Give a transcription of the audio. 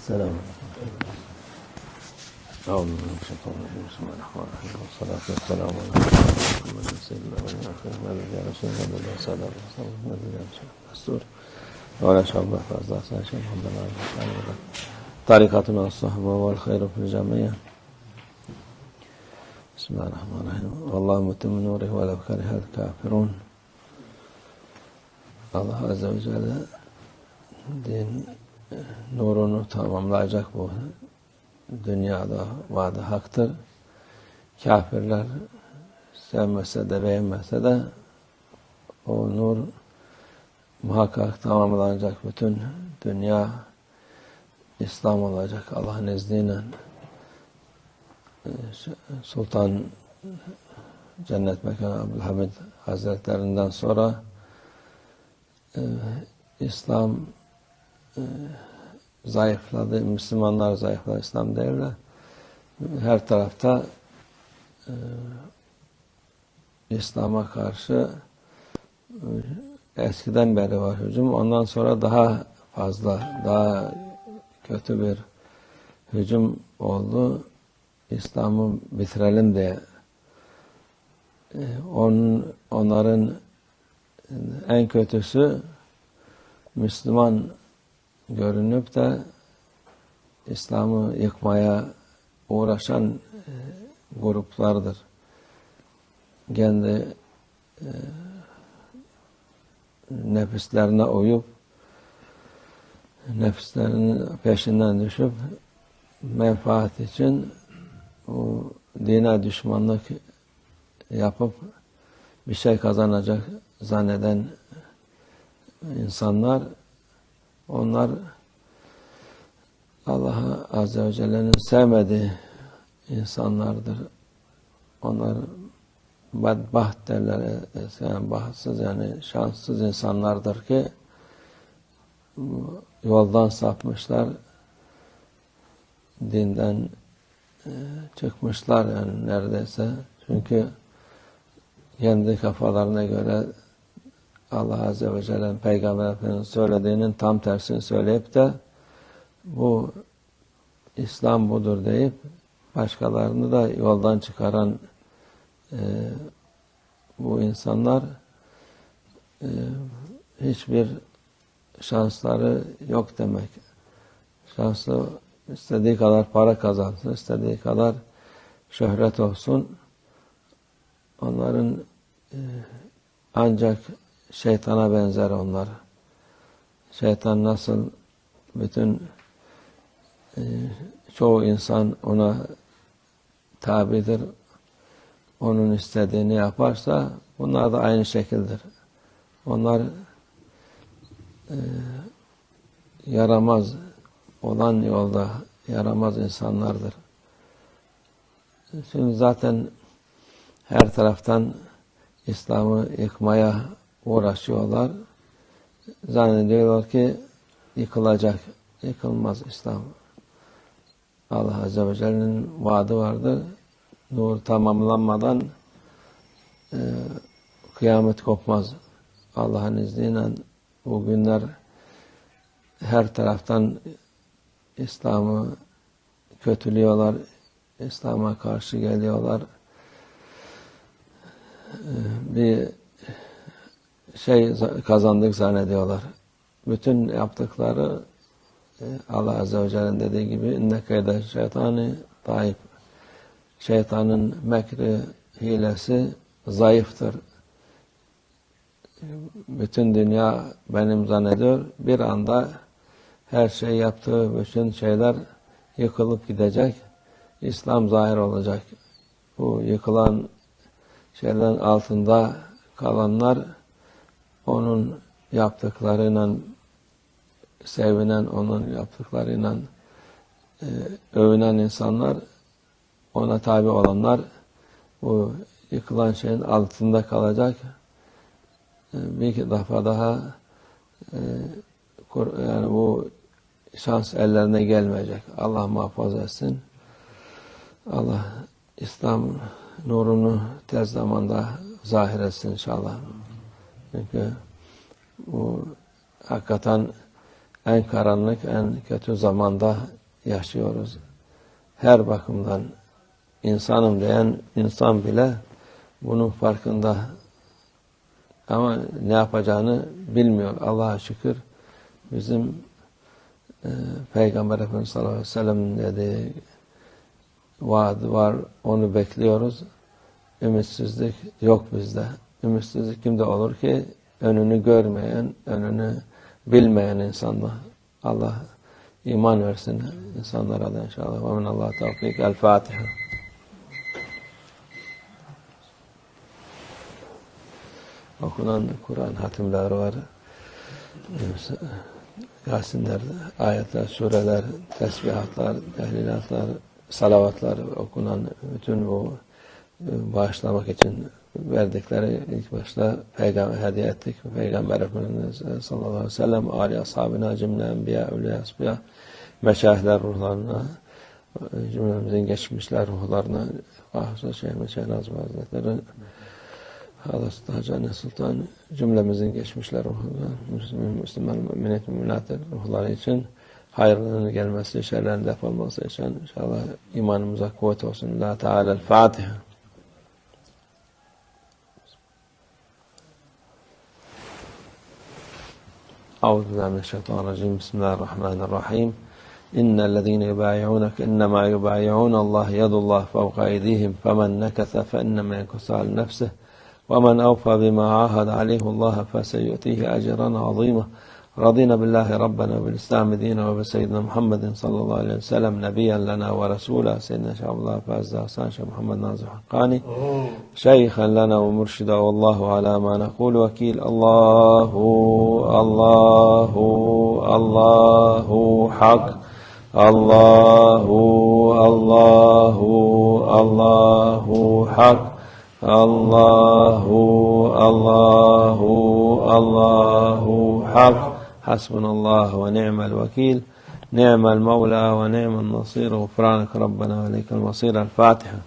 السلام. عليكم أعوذ من الشيطان الرجيم. بسم الله الرحمن الرحيم. والصلاة والسلام على محمد سيد الأولين والآخرين نبي رسول الله صلى الله عليه وسلم نبي رسول دستور. وعلى شعب فأزداد. ساشا محمد الله طريقتنا الصحبة والخير في الجميع. بسم الله الرحمن الرحيم. والله متم نوره ولو كره الكافرون. Azze ve Celle din nurunu tamamlayacak bu dünyada vaadi haktır. Kafirler sevmese de beğenmese de o nur muhakkak tamamlanacak bütün dünya İslam olacak Allah'ın izniyle. Sultan Cennet Mekanı Abdülhamid Hazretlerinden sonra e, İslam e, zayıfladı, Müslümanlar zayıfladı, İslam devre her tarafta e, İslam'a karşı e, eskiden beri var hücum. Ondan sonra daha fazla, daha kötü bir hücum oldu. İslam'ı bitirelim diye. E, onun, onların en kötüsü Müslüman görünüp de İslam'ı yıkmaya uğraşan e, gruplardır. Kendi e, nefislerine uyup nefislerinin peşinden düşüp menfaat için o dine düşmanlık yapıp bir şey kazanacak zanneden insanlar onlar Allah Azze ve Celle'nin sevmediği insanlardır. Onlar bedbaht derler. Yani bahtsız yani şanssız insanlardır ki yoldan sapmışlar. Dinden çıkmışlar yani neredeyse. Çünkü kendi kafalarına göre Allah Azze ve Celle'nin Peygamber söylediğinin tam tersini söyleyip de bu İslam budur deyip başkalarını da yoldan çıkaran e, bu insanlar e, hiçbir şansları yok demek. Şanslı istediği kadar para kazansın, istediği kadar şöhret olsun. Onların e, ancak şeytana benzer onlar. Şeytan nasıl bütün e, çoğu insan ona tabidir. Onun istediğini yaparsa bunlar da aynı şekildir. Onlar e, yaramaz olan yolda yaramaz insanlardır. Şimdi zaten her taraftan İslam'ı yıkmaya uğraşıyorlar. Zannediyorlar ki yıkılacak. Yıkılmaz İslam. Allah Azze ve Celle'nin vaadi vardır. Nur tamamlanmadan e, kıyamet kopmaz. Allah'ın izniyle bu günler her taraftan İslam'ı kötülüyorlar. İslam'a karşı geliyorlar. Bir şey kazandık zannediyorlar. Bütün yaptıkları Allah Azze ve Celle'nin dediği gibi inne kayda şeytanı taif. Şeytanın mekri, hilesi zayıftır. Bütün dünya benim zannediyor. Bir anda her şey yaptığı bütün şeyler yıkılıp gidecek. İslam zahir olacak. Bu yıkılan şeylerin altında kalanlar onun yaptıklarıyla sevinen, onun yaptıklarıyla e, övünen insanlar, ona tabi olanlar bu yıkılan şeyin altında kalacak. E, bir defa daha e, yani bu şans ellerine gelmeyecek. Allah muhafaza etsin. Allah İslam nurunu tez zamanda zahir etsin inşallah. Çünkü bu hakikaten en karanlık, en kötü zamanda yaşıyoruz. Her bakımdan insanım diyen insan bile bunun farkında ama ne yapacağını bilmiyor. Allah'a şükür bizim e, Peygamber Efendimiz sallallahu aleyhi ve sellem dediği vaad var. Onu bekliyoruz. Ümitsizlik yok bizde. Ümitsizlik kimde olur ki? Önünü görmeyen, önünü bilmeyen insanlar. Allah iman versin insanlara da inşallah. Ve min Allah tevfik. El Fatiha. Okunan Kur'an hatimleri var. Yasinler, ayetler, sureler, tesbihatlar, tehlilatlar, salavatlar okunan bütün bu bağışlamak için verdikleri ilk başta peygamber hediye ettik. Peygamber Efendimiz sallallahu aleyhi ve sellem âli ashabına cümle enbiya, evliya, asbiya, meşahler ruhlarına, cümlemizin geçmişler ruhlarına, Hafıza Şeyh Meşah Nazım Hazretleri, Hacı Anne Sultan cümlemizin geçmişler ruhlarına, Müslüman, Müslüman, müminat, müminat ruhları için hayırlarının gelmesi, şerlerin def için inşallah imanımıza kuvvet olsun. La Teala أعوذ بالله من الشيطان الرجيم. بسم الله الرحمن الرحيم. إن الذين يبايعونك إنما يبايعون الله يد الله فوق أيديهم. فمن نكث فإنما ينكث على نفسه. ومن أوفى بما عاهد عليه الله فسيؤتيه أجرا عظيما. رضينا بالله ربنا وبالإسلام دينا وبسيدنا محمد صلى الله عليه وسلم نبيا لنا ورسولا سيدنا شيخ الله فاز حسان شيخ محمد ناصر حقاني شيخا لنا ومرشدا والله على ما نقول وكيل. الله الله الله حق. الله الله الله حق. الله الله الله حق. حسبنا الله ونعم الوكيل. نعم المولى ونعم النصير. غفرانك ربنا عليك المصير الفاتحة.